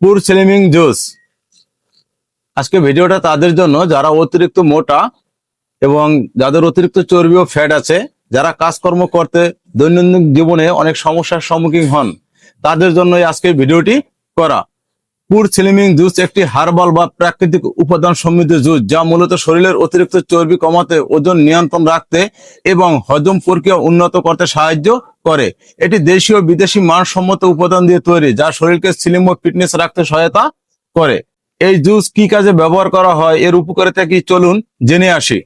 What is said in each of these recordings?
পুর slimming juice. আজকে ভিডিওটা তাদের জন্য, যারা অতিরিক্ত মোটা এবং যাদের অতিরিক্ত চর্বি ও ফ্যাট আছে, যারা কাজকর্ম করতে দৈনন্দিন জীবনে অনেক সমস্যার সম্মুখীন হন, তাদের জন্য আজকে ভিডিওটি করা। পুর স্লিমিং জুস একটি হার্বাল বা প্রাকৃতিক উপাদান সমৃদ্ধ জুস, যা মূলত শরীরের অতিরিক্ত চর্বি কমাতে, ওজন নিয়ন্ত্রণ রাখতে এবং হজম প্রক্রিয়া উন্নত করতে সাহায্য করে। এটি দেশীয় বিদেশি মানসম্মত উপাদান দিয়ে তৈরি, যা শরীরকে স্লিম ও ফিটনেস রাখতে সহায়তা করে। এই জুস কি কাজে ব্যবহার করা হয়? এর উপকারিতা কি? চলুন জেনে আসি।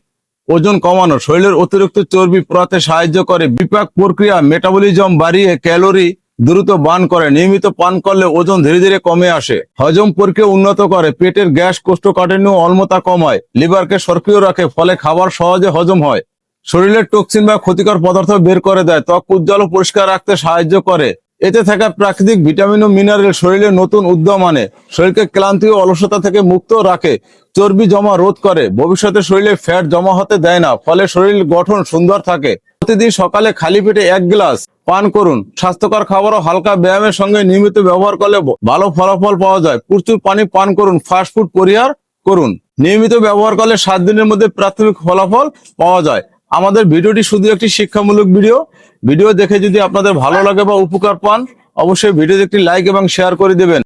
ওজন কমানো, শরীরের অতিরিক্ত চর্বি পড়াতে সাহায্য করে। বিপাক প্রক্রিয়া, মেটাবলিজম বাড়িয়ে ক্যালোরি দ্রুত বার্ন করে। নিয়মিত পান করলে ওজন ধীরে ধীরে কমে আসে। হজম প্রক্রিয়া উন্নত করে। পেটের গ্যাস কোষ্ঠকাঠিন্য অম্লতা কমায়। লিভারকে সক্রিয় রাখে, ফলে খাবার সহজে হজম হয়। শরীরের টক্সিন বা ক্ষতিকর পদার্থ বের করে দেয়, ত্বক উজ্জ্বল ও পরিষ্কার রাখতে সাহায্য করে। এতে থাকা প্রাকৃতিক ভিটামিন ও মিনারেল শরীরে নতুন উদ্যম আনে, শরীরকে ক্লান্তি ও অলসতা থেকে মুক্ত রাখে, চর্বি জমা রোধ করে। ভবিষ্যতে শরীরে ফ্যাট জমা হতে দেয় না, ফলে শরীর গঠন সুন্দর থাকে। প্রতিদিন সকালে খালি পেটে এক গ্লাস পান করুন। স্বাস্থ্যকর খাবার ও হালকা ব্যায়ামের সঙ্গে নিয়মিত ব্যবহার করলে ভালো ফলাফল পাওয়া যায়। প্রচুর পানি পান করুন ফাস্ট ফুড পরিহার করুন। নিয়মিত ব্যবহার করলে সাত দিনের মধ্যে প্রাথমিক ফলাফল পাওয়া যায়। আমাদের ভিডিওটি শুধু একটি শিক্ষামূলক ভিডিও। ভিডিও দেখে যদি আপনাদের ভালো লাগে বা উপকার পান, অবশ্যই ভিডিওতে একটি লাইক এবং শেয়ার করে দেবেন।